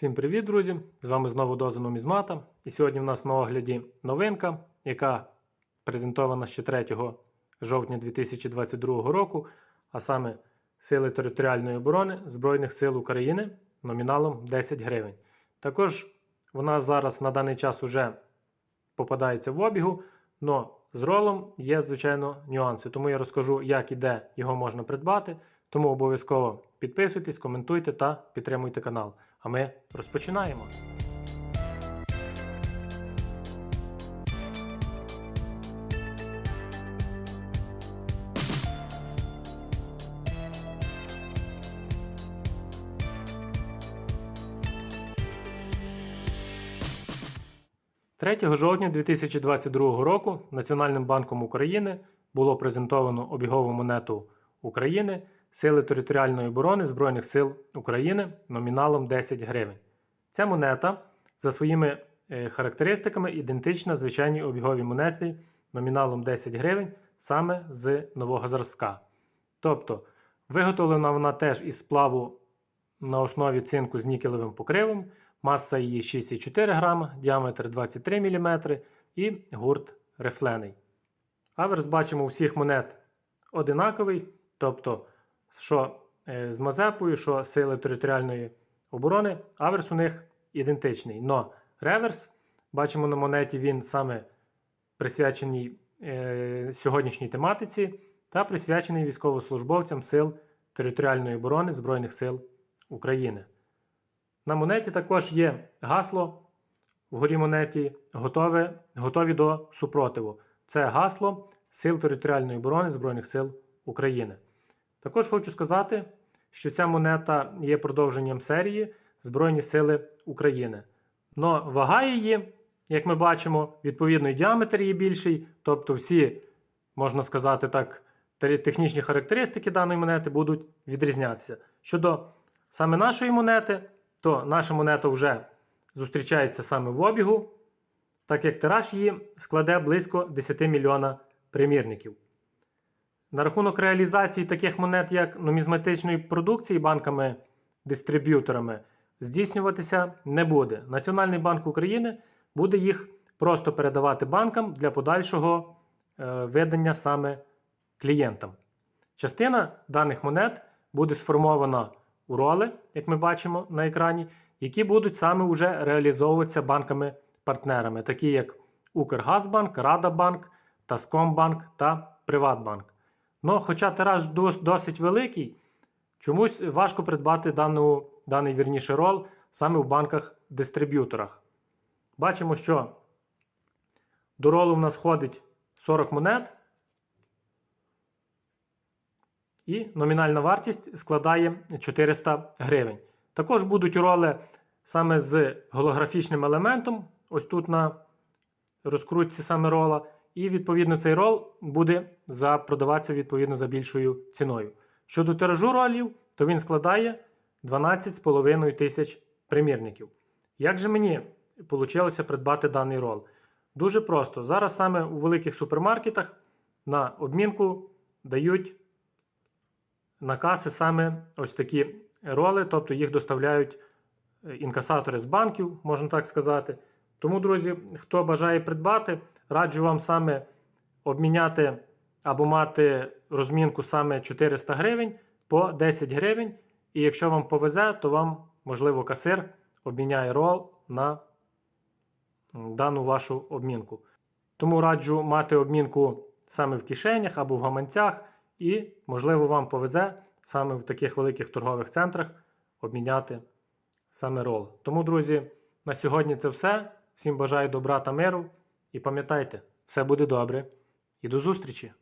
Всім привіт, друзі! З вами знову Доза Нумізмата. І сьогодні в нас на огляді новинка, яка презентована ще 3 жовтня 2022 року, а саме Сили територіальної оборони Збройних сил України номіналом 10 гривень. Також вона зараз на даний час уже попадається в обігу, але з ролом є, звичайно, нюанси. Тому я розкажу, як і де його можна придбати. Тому обов'язково підписуйтесь, коментуйте та підтримуйте канал. А ми розпочинаємо. – 3 жовтня 2022 року Національним банком України було презентовано обігову монету України Сили територіальної оборони Збройних сил України номіналом 10 гривень. Ця монета за своїми е, характеристиками ідентична звичайній обіговій монеті номіналом 10 гривень саме з нового зразка. Тобто виготовлена вона теж із сплаву на основі цинку з нікелевим покривом, маса її 6,4 грама, діаметр 23 мм і гурт рифлений. Аверс бачимо у всіх монет одинаковий, тобто що е, з Мазепою, що сили територіальної оборони, аверс у них ідентичний. Но реверс, бачимо на монеті, він саме присвячений е, сьогоднішній тематиці та присвячений військовослужбовцям сил територіальної оборони Збройних сил України. На монеті також є гасло вгорі монеті готове, готові до супротиву. Це гасло Сил територіальної оборони Збройних сил України. Також хочу сказати, що ця монета є продовженням серії Збройні Сили України. Но вага її, як ми бачимо, відповідно і діаметр її більший, тобто всі, можна сказати так, технічні характеристики даної монети будуть відрізнятися. Щодо саме нашої монети, то наша монета вже зустрічається саме в обігу, так як тираж її складе близько 10 мільйона примірників. На рахунок реалізації таких монет, як нумізматичної продукції банками-дистриб'юторами, здійснюватися не буде. Національний банк України буде їх просто передавати банкам для подальшого е, видання саме клієнтам. Частина даних монет буде сформована у роли, як ми бачимо на екрані, які будуть саме вже реалізовуватися банками-партнерами, такі як Укргазбанк, Радабанк, Таскомбанк та Приватбанк. Ну, хоча тираж досить великий, чомусь важко придбати дану, даний вірніше рол саме в банках-дистриб'юторах. Бачимо, що до ролу в нас входить 40 монет. І номінальна вартість складає 400 гривень. Також будуть роли саме з голографічним елементом, ось тут на розкрутці саме рола. І, відповідно, цей рол буде за, продаватися відповідно за більшою ціною. Щодо тиражу ролів, то він складає 12,5 тисяч примірників. Як же мені вийшло придбати даний рол? Дуже просто. Зараз саме у великих супермаркетах на обмінку дають на каси саме ось такі роли, тобто їх доставляють е, інкасатори з банків, можна так сказати. Тому, друзі, хто бажає придбати, раджу вам саме обміняти або мати розмінку саме 400 гривень по 10 гривень. І якщо вам повезе, то вам, можливо, касир обміняє рол на дану вашу обмінку. Тому раджу мати обмінку саме в кишенях або в гаманцях, і, можливо, вам повезе саме в таких великих торгових центрах обміняти саме рол. Тому, друзі, на сьогодні це все. Всім бажаю добра та миру. І пам'ятайте, все буде добре. І до зустрічі!